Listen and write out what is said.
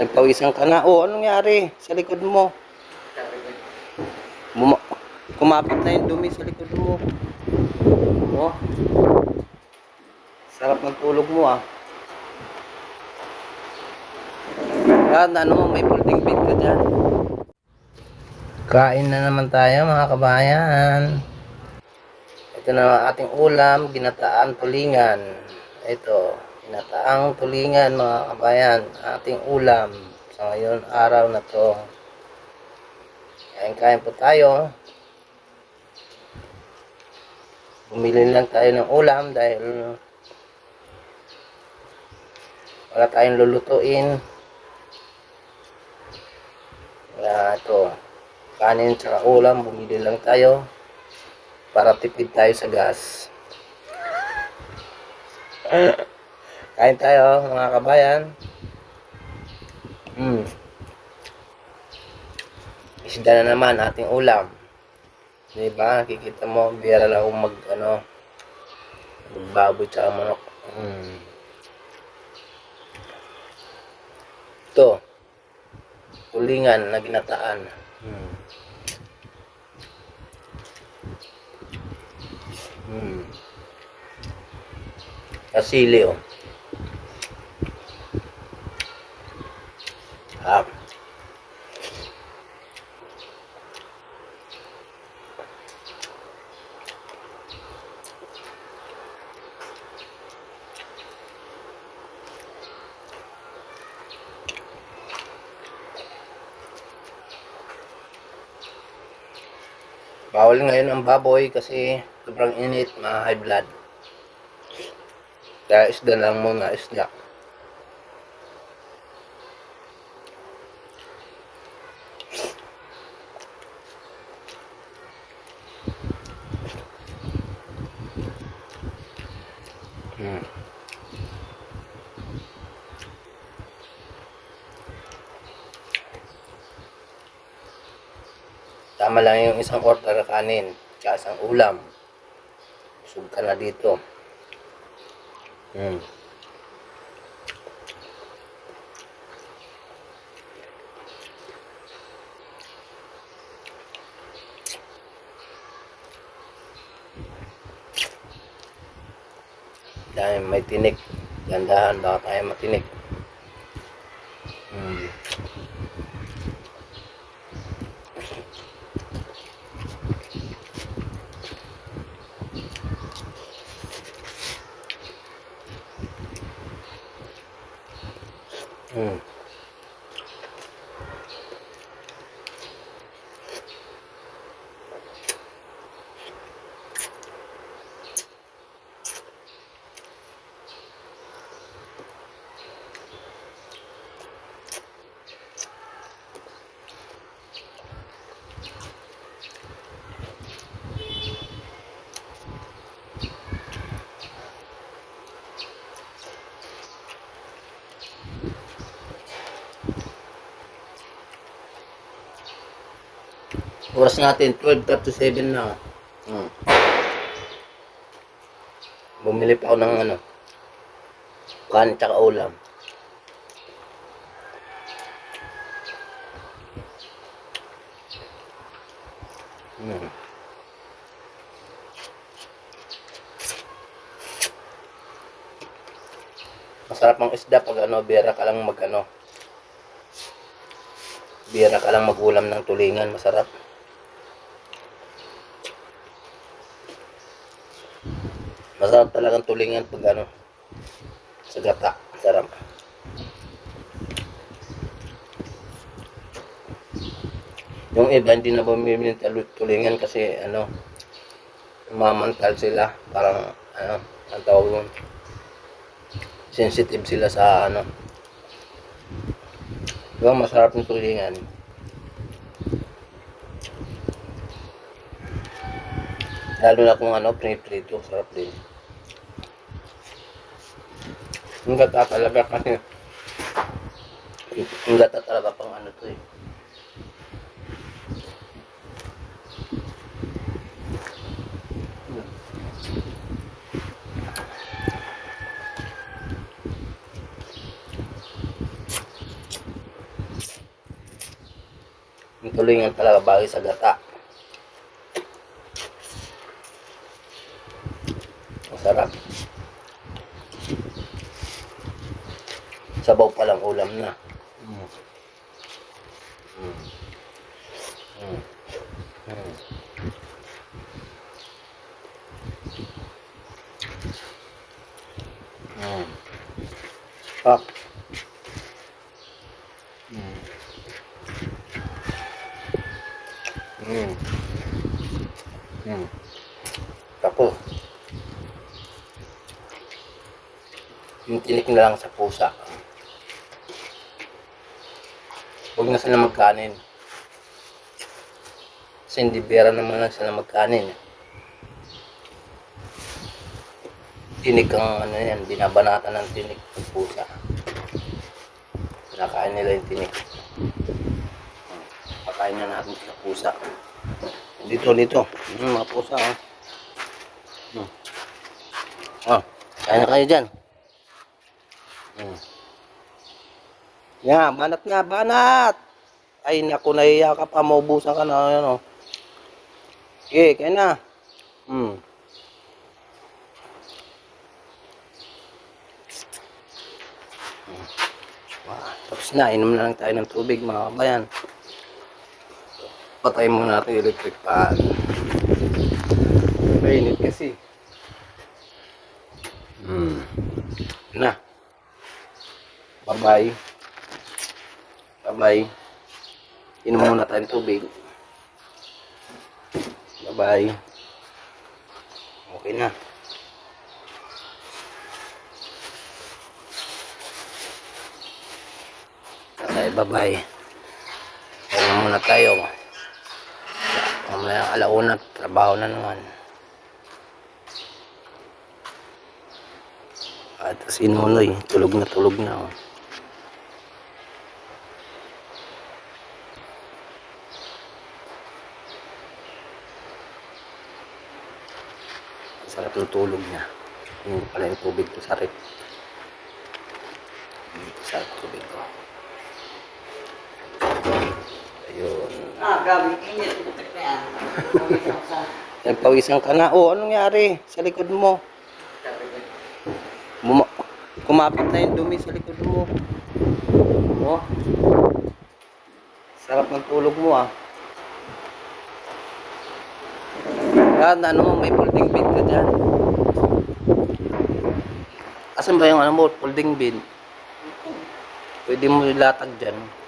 Nagpawisan ka na. Oh, anong nangyari sa likod mo? Buma- kumapit na yung dumi sa likod mo. Oh. Sarap ng tulog mo ah. Yan, ano mo, may folding bed ka dyan. Kain na naman tayo mga kabayan. Ito na ating ulam, ginataan tulingan. Ito, ginataang tulingan mga kabayan, ating ulam sa ngayon araw na to. Kain-kain po tayo. Bumili lang tayo ng ulam dahil wala tayong lulutuin. Kaya ito, kanin tsaka ulam, bumili lang tayo para tipid tayo sa gas. Kain tayo mga kabayan. Hmm. Isda na naman ating ulam. Diba? Kikita mo, biyara lang akong mag, ano, magbaboy tsaka manok. Hmm. Ito. Tulingan na ginataan. Hmm. Hmm. Kasili, oh. Ah. Bawal ngayon ang baboy kasi sobrang init, ma high blood. Kaya isda lang muna, isda. Tama lang yung isang order na kanin, tsaka isang ulam. Busog ka na dito. Hmm. Dahil may tinik. Gandahan, baka tayo matinik. Hmm. Hmm. Oras natin, 12.37 na. Hmm. Bumili pa ako ng ano, kanin tsaka ulam. Hmm. Masarap ang isda pag ano, biyara ka lang mag ano, biyara ka lang magulam ng tulingan, masarap. Masarap talagang tulingan pag ano, sa gata. Sarap. Yung iba hindi na bumibili ng tulingan kasi ano, mamantal sila. Parang ano, ang tawag yun, sensitive sila sa ano. Diba masarap yung tulingan. Lalo na kung ano, prito, sarap din. Ang gata talaga kasi. Ang gata talaga pang ano to eh. Tuloy nga talaga bagay sa gata. Sabaw pa lang ulam na. Mm. Mm. Mm. Mm. Mm. Up. Mm. Mm. Mm. Ako. Yung tinik na lang sa pusa. Huwag na sila magkanin. Kasi hindi bera naman lang sila magkanin. Tinik ang ano yan, binabanatan ng tinik ng pusa. Kinakain nila yung tinik. Pakain na natin sa pusa. Dito, dito. Hmm, mga pusa, oh. Hmm. Oh, kain na kayo dyan. Hmm. Yan, banat nga, banat! Ay, naku, nahiya ka maubusan ka na, ano. Sige, kain na. Hmm. Ah, Tapos na, inom na lang tayo ng tubig mga kabayan. Patay muna natin yung electric fan. Mainit kasi. Hmm. Na. Bye-bye. Bye-bye. Inom muna tayong tubig. Bye-bye. Okay na. Okay, bye-bye. Kaya muna tayo. Mamaya alauna, trabaho na naman. At si tulog na tulog na. Oh. Sarap ng tulog niya. Yung pala yung tubig ko sa rip. Dito sa tubig ko. Ayun. Ah, gabi, init. Nagpawisan ka na. Oh, anong nangyari sa likod mo? Buma kumapit na yung dumi sa likod mo. Oh. Sarap ng tulog mo ah. Yan, ano mo, may folding bed ka dyan. Asan ba yung ano mo, folding bed? Pwede mo ilatag dyan.